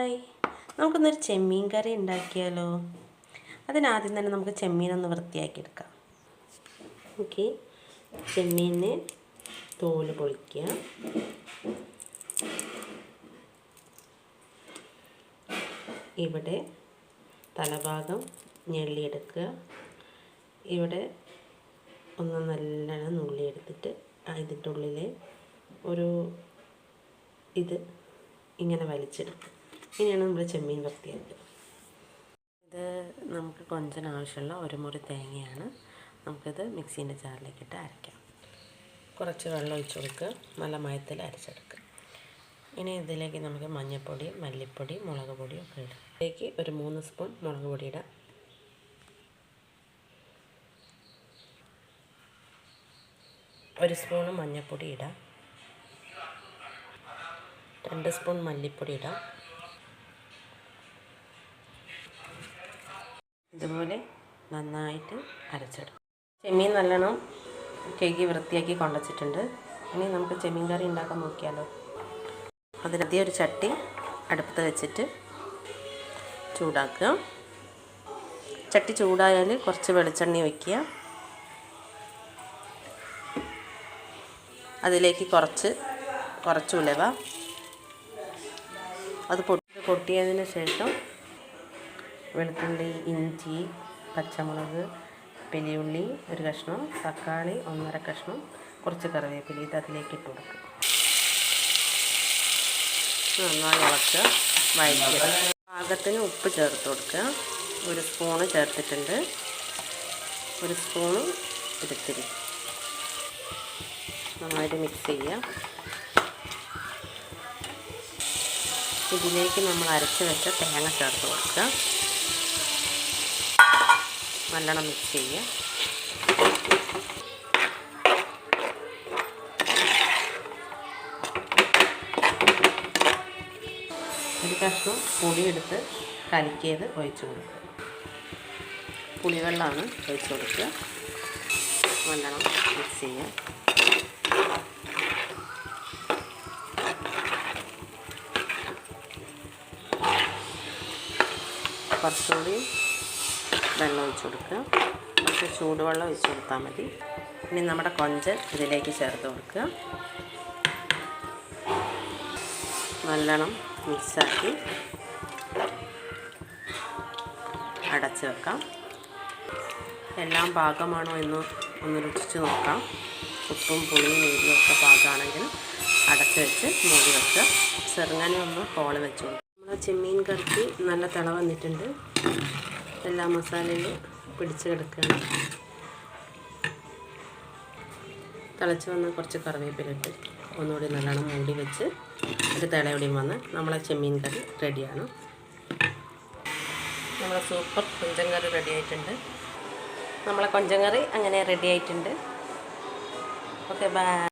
Hi നമുക്കൊന്നൊരു ചെമ്മീൻ കറി ഉണ്ടാക്കിയാലോ? അതിനാദ്യം തന്നെ നമുക്ക് ചെമ്മീനൊന്ന് വൃത്തിയാക്കി എടുക്കാം ഓക്കെ ചെമ്മീനെ തോൽ പൊളിക്കുക. ഇവിടെ തലഭാഗം ഞെള്ളിയെടുക്കുക. ഇവിടെ ഒന്ന് നല്ലോണം നുള്ളിയെടുത്തിട്ട് ഇതിന്റെ ഉള്ളിൽ ഒരു ഇത് ഇങ്ങനെ വലിച്ചെടുക്കും ഇങ്ങനെയാണ് നമ്മൾ ചെമ്മീൻ വൃത്തിയാക്കുക ഇത് നമുക്ക് കൊഞ്ചന് ആവശ്യമുള്ള ഒരു മുറി തേങ്ങയാണ്. നമുക്കിത് മിക്സീന്റെ ചാറിലേക്കിട്ട് അരയ്ക്കാം. കുറച്ച് വെള്ളം ഒഴിച്ച് കൊടുക്കുക. നല്ല മയത്തിൽ അരച്ചെടുക്കുക. ഇനി ഇതിലേക്ക് നമുക്ക് മഞ്ഞൾപ്പൊടി മല്ലിപ്പൊടി മുളക് പൊടിയും ഒക്കെ ഇടാം. ഇതിലേക്ക് ഒരു മൂന്ന് സ്പൂൺ മുളക് പൊടി ഇടാം. ഒരു സ്പൂണ് മഞ്ഞൾപ്പൊടി ഇടാം. രണ്ട് സ്പൂൺ മല്ലിപ്പൊടി ഇടാം. ഇതുപോലെ നന്നായിട്ട് അരച്ചെടുക്കും. ചെമ്മീൻ നല്ലോണം കഴുകി വൃത്തിയാക്കി കൊണ്ടുവച്ചിട്ടുണ്ട്. ഇനി നമുക്ക് ചെമ്മീൻ കറി ഉണ്ടാക്കാൻ നോക്കിയാലോ. അതിനാദ്യം ഒരു ചട്ടി അടുപ്പത്ത് വെച്ചിട്ട് ചൂടാക്കുക. ചട്ടി ചൂടായാൽ കുറച്ച് വെളിച്ചെണ്ണ വയ്ക്കുക അതിലേക്ക് കുറച്ച് കുറച്ച് ഉലവ. അത് പൊട്ടി പൊട്ടിയതിന് ശേഷം വെളുത്തുള്ളി ഇഞ്ചി പച്ചമുളക് പെരിയുള്ളി ഒരു കഷ്ണം തക്കാളി ഒന്നര കഷ്ണം കുറച്ച് കറിവേപ്പില ഇത് അതിലേക്ക് ഇട്ട് കൊടുക്കുക നന്നായി ഇളക്കുക വഴറ്റുക പാകത്തിന് ഉപ്പ് ചേർത്ത് കൊടുക്കുക. ഒരു സ്പൂണ് ചേർത്തിട്ടുണ്ട്. ഒരു സ്പൂണ് എടുത്തിരി. നന്നായിട്ട് മിക്സ് ചെയ്യുക. ഇതിലേക്ക് നമ്മൾ അരച്ച് വെച്ച തേങ്ങ ചേർത്ത് കൊടുക്കുക. നല്ലോണം മിക്സ് ചെയ്യുക ഒരു കഷ്ണം പുളി എടുത്ത് കലക്കിയത് ഒഴിച്ചു കൊടുക്കുക. പുളിവെള്ളമാണ് ഒഴിച്ചു കൊടുക്കുക. നല്ലോണം മിക്സ് ചെയ്യുക കുറച്ചുകൂടി വെള്ളം ഒഴിച്ച് കൊടുക്കുക. കുറച്ച് ചൂടുവെള്ളം ഒഴിച്ച് കൊടുത്താൽ മതി. ഇനി നമ്മുടെ കൊഞ്ച് ഇതിലേക്ക് ചേർത്ത് കൊടുക്കുക. നല്ലോണം മിക്സാക്കി അടച്ച് വെക്കാം. എല്ലാം പാകമാണോ എന്ന് ഒന്ന് രുചിച്ച് നോക്കാം. ഉപ്പും പുളിയും എരിയും ഒക്കെ പാകമാണെങ്കിൽ അടച്ച് വെച്ച് മൂടി വെക്കുക. ചെറുങ്ങനെ ഒന്ന് കോൾ വെച്ചു നമ്മൾ ചെമ്മീൻ കറിക്ക് നല്ല തിള വന്നിട്ടുണ്ട്. എല്ലാ മസാലയിലും പിടിച്ച് കിടക്കുകയാണ്. തിളച്ച് വന്ന് കുറച്ച് കറിവേപ്പിലിട്ട് ഒന്നുകൂടി നല്ലോണം മൂടി വെച്ച് ഒരു തിളയോടെയും വന്ന് നമ്മളെ ചെമ്മീൻ കറി റെഡിയാണ്. നമ്മളെ സൂപ്പർ കൊഞ്ചൻ കറി റെഡി ആയിട്ടുണ്ട്. നമ്മളെ കൊഞ്ചൻ കറി അങ്ങനെ റെഡി ആയിട്ടുണ്ട്. Okay bye.